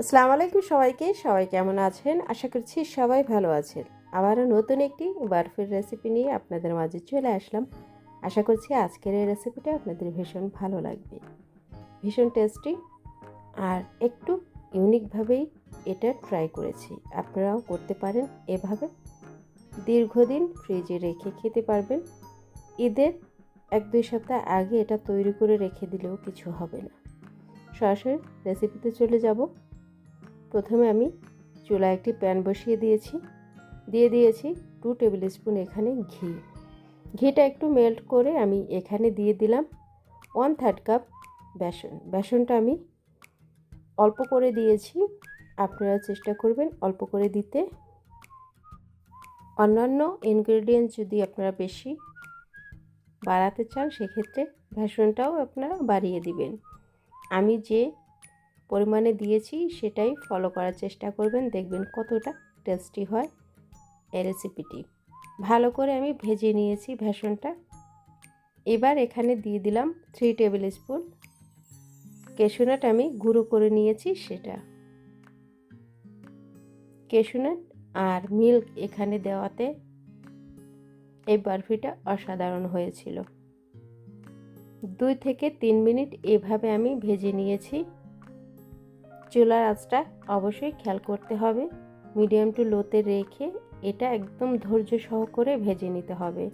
আসসালামু আলাইকুম সবাইকে, সবাই কেমন আছেন? আশা করছি সবাই ভালো আছেন। আবারও নতুন একটি বার্ফির রেসিপি নিয়ে আপনাদের মাঝে চলে আসলাম। আশা করছি আজকের এই রেসিপিটা আপনাদের ভীষণ ভালো লাগবে। ভীষণ টেস্টি আর একটু ইউনিকভাবেই এটা ট্রাই করেছি। আপনারাও করতে পারেন এভাবে। দীর্ঘদিন ফ্রিজে রেখে খেতে পারবেন। ঈদের এক দুই সপ্তাহ আগে এটা তৈরি করে রেখে দিলেও কিছু হবে না। সরাসরি রেসিপিতে চলে যাব। প্রথমে আমি চুলায় একটি প্যান বসিয়ে দিয়েছি। দিয়ে দিয়েছি টু টেবিল স্পুন এখানে ঘি। ঘিটা একটু মেল্ট করে আমি এখানে দিয়ে দিলাম ওয়ান থার্ড কাপ বেসন। বেসনটা আমি অল্প করে দিয়েছি। আপনারা চেষ্টা করবেন অল্প করে দিতে। অন্যান্য ইনগ্রেডিয়েন্টস যদি আপনারা বেশি বাড়াতে চান, সেক্ষেত্রে বেসনটাও আপনারা বাড়িয়ে দিবেন। আমি যে পরিমাণে দিয়েছি সেটাই ফলো করার চেষ্টা করবেন। দেখবেন কতটা টেস্টি হয় এই রেসিপিটি ভালো করে আমি ভেজে নিয়েছি ভেষণটা। এবার এখানে দিয়ে দিলাম থ্রি টেবিল স্পুন কেশুনাট আমি গুঁড়ো করে নিয়েছি সেটা। কেশুনাট আর মিল্ক এখানে দেওয়াতে এই বারফিটা অসাধারণ হয়েছিল। দুই থেকে তিন মিনিট এভাবে আমি ভেজে নিয়েছি। চুলার আঁচটা অবশ্যই খেয়াল করতে হবে। মিডিয়াম টু লোতে রেখে এটা একদম ধৈর্য সহ করে ভেজে নিতে হবে।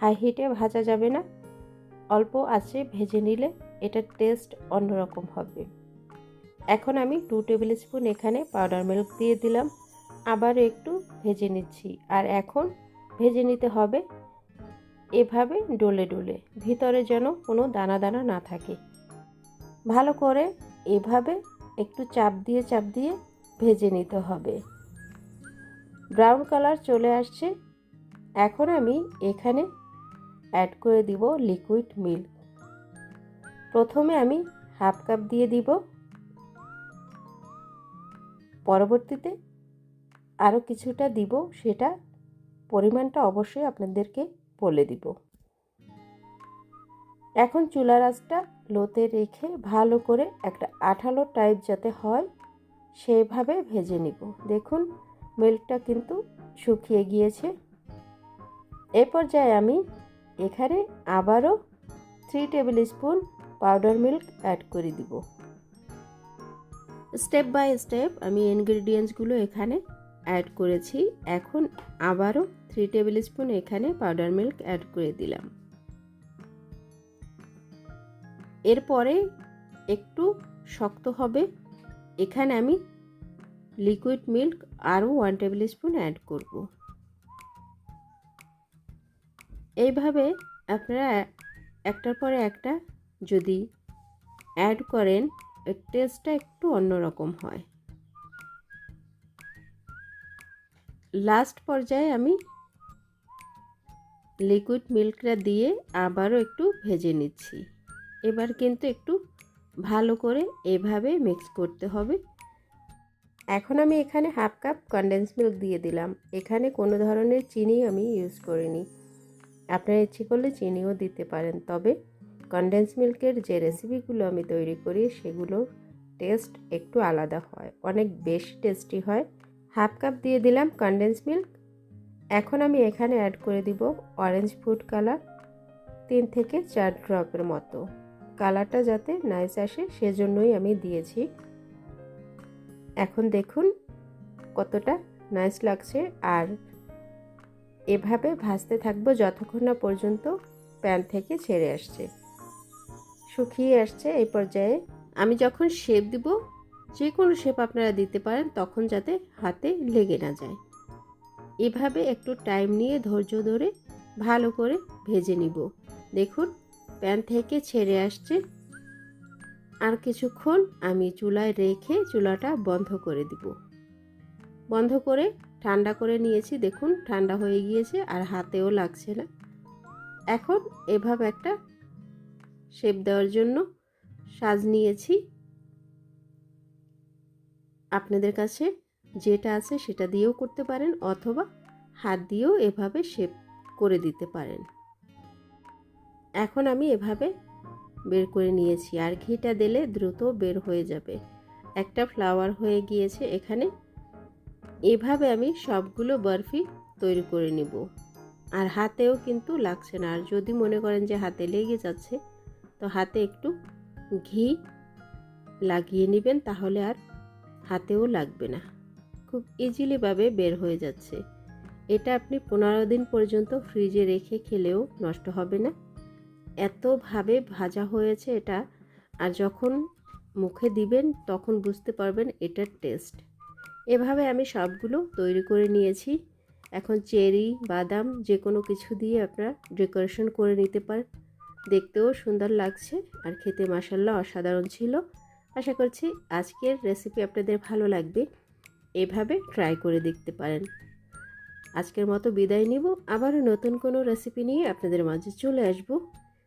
হাই হিটে ভাজা যাবে না। অল্প আছে ভেজে নিলে এটার টেস্ট অন্যরকম হবে। এখন আমি টু টেবিল স্পুন এখানে পাউডার মিল্ক দিয়ে দিলাম। আবার একটু ভেজে নিচ্ছি। আর এখন ভেজে নিতে হবে এভাবে ডলে ডলে, ভিতরে যেন কোনো দানা দানা না থাকে। ভালো করে এভাবে একটু চাপ দিয়ে চাপ দিয়ে ভেজে নিতে হবে। ব্রাউন কালার চলে আসছে। এখন আমি এখানে অ্যাড করে দিব লিকুইড মিল্ক প্রথমে আমি হাফ কাপ দিয়ে দিব। পরবর্তীতে আরও কিছুটা দিব, সেটা পরিমাণটা অবশ্যই আপনাদেরকে বলে দিব। এখন চুলার আঁচটা লোতে রেখে ভালো করে একটা আঠালো টাইপ যাতে হয়, সেইভাবে ভেজে নিব। দেখুন, মিল্কটা কিন্তু শুকিয়ে গিয়েছে। এ পর্যায়ে আমি এখানে আবারও three tablespoon powder milk add করে দিব। স্টেপ বাই স্টেপ আমি ইনগ্রিডিয়েন্টসগুলো এখানে অ্যাড করেছি। এখন আবারও থ্রি টেবিল স্পুন এখানে পাউডার মিল্ক অ্যাড করে দিলাম। এরপরে একটু শক্ত হবে। এখানে আমি লিকুইড মিল্ক আরও ওয়ান টেবিল স্পুন অ্যাড করব। এইভাবে আপনারা একটার পরে একটা যদি অ্যাড করেন, এর টেস্টটা একটু অন্যরকম হয়। লাস্ট পর্যায়ে আমি লিকুইড মিল্কটা দিয়ে আবারও একটু ভেজে নিচ্ছি। এবার কিন্তু একটু ভালো করে এভাবে মিক্স করতে হবে। এখন আমি এখানে হাফ কাপ কনডেন্স মিল্ক দিয়ে দিলাম। এখানে কোনো ধরনের চিনি আমি ইউজ করিনি। আপনারা ইচ্ছে করলে চিনিও দিতে পারেন। তবে কনডেন্স মিল্কের যে রেসিপিগুলো আমি তৈরি করি, সেগুলোর টেস্ট একটু আলাদা হয়। অনেক বেশি টেস্টি হয়। হাফ কাপ দিয়ে দিলাম কনডেন্স মিল্ক এখন আমি এখানে অ্যাড করে দিব অরেঞ্জ ফুড কালার তিন থেকে চার ড্রপের মতো। কালারটা যাতে নাইস আসে, সেজন্যই আমি দিয়েছি। এখন দেখুন কতটা নাইস লাগছে আর এভাবে ভাজতে থাকব যতক্ষণ না পর্যন্ত প্যান থেকে ছেড়ে আসছে। শুকিয়ে আসছে এই পর্যায়ে আমি যখন শেপ দিব যে কোনো শেপ আপনারা দিতে পারেন, তখন যাতে হাতে লেগে না যায়। এভাবে একটু টাইম নিয়ে ধৈর্য ধরে ভালো করে ভেজে নিব। দেখুন প্যান থেকে ছেড়ে আসছে। আর কিছুক্ষণ আমি চুলায় রেখে চুলাটা বন্ধ করে দিব। বন্ধ করে ঠান্ডা করে নিয়েছি, দেখুন ঠান্ডা হয়ে গিয়েছে আর হাতেও লাগছে না। এখন এভাবে একটা শেপ দেওয়ার জন্য সাজ নিয়েছি। আপনাদের কাছে যেটা আছে সেটা দিয়েও করতে পারেন অথবা হাত দিয়েও এভাবে শেপ করে দিতে পারেন। এখন আমি এভাবে বের করে নিয়েছি আর ঘিটা দিলে দ্রুত বের হয়ে যাবে। একটা ফ্লাওয়ার হয়ে গিয়েছে এখানে। এভাবে আমি সবগুলো বরফি তৈরি করে নিব। আর হাতেও কিন্তু লাগছে না। আর যদি মনে করেন যে হাতে লেগে যাচ্ছে, তো হাতে একটু ঘি লাগিয়ে নেবেন, তাহলে আর হাতেও লাগবে না। খুব ইজিলিভাবে বের হয়ে যাচ্ছে। এটা আপনি পনেরো দিন পর্যন্ত ফ্রিজে রেখে খেলেও নষ্ট হবে না। এতভাবে ভাজা হয়েছে এটা, আর যখন মুখে দিবেন তখন বুঝতে পারবেন এটার টেস্ট এভাবে আমি সবগুলো তৈরি করে নিয়েছি। এখন চেরি, বাদাম যে কোনো কিছু দিয়ে আপনারা ডেকোরেশন করে নিতে পারেন দেখতেও সুন্দর লাগছে আর খেতে মাসাল্লাহ অসাধারণ ছিল। আশা করছি আজকের রেসিপি আপনাদের ভালো লাগবে। এভাবে ট্রাই করে দেখতে পারেন। আজকের মতো বিদায় নিব। আবারও নতুন কোনো রেসিপি নিয়ে আপনাদের মাঝে চলে আসব।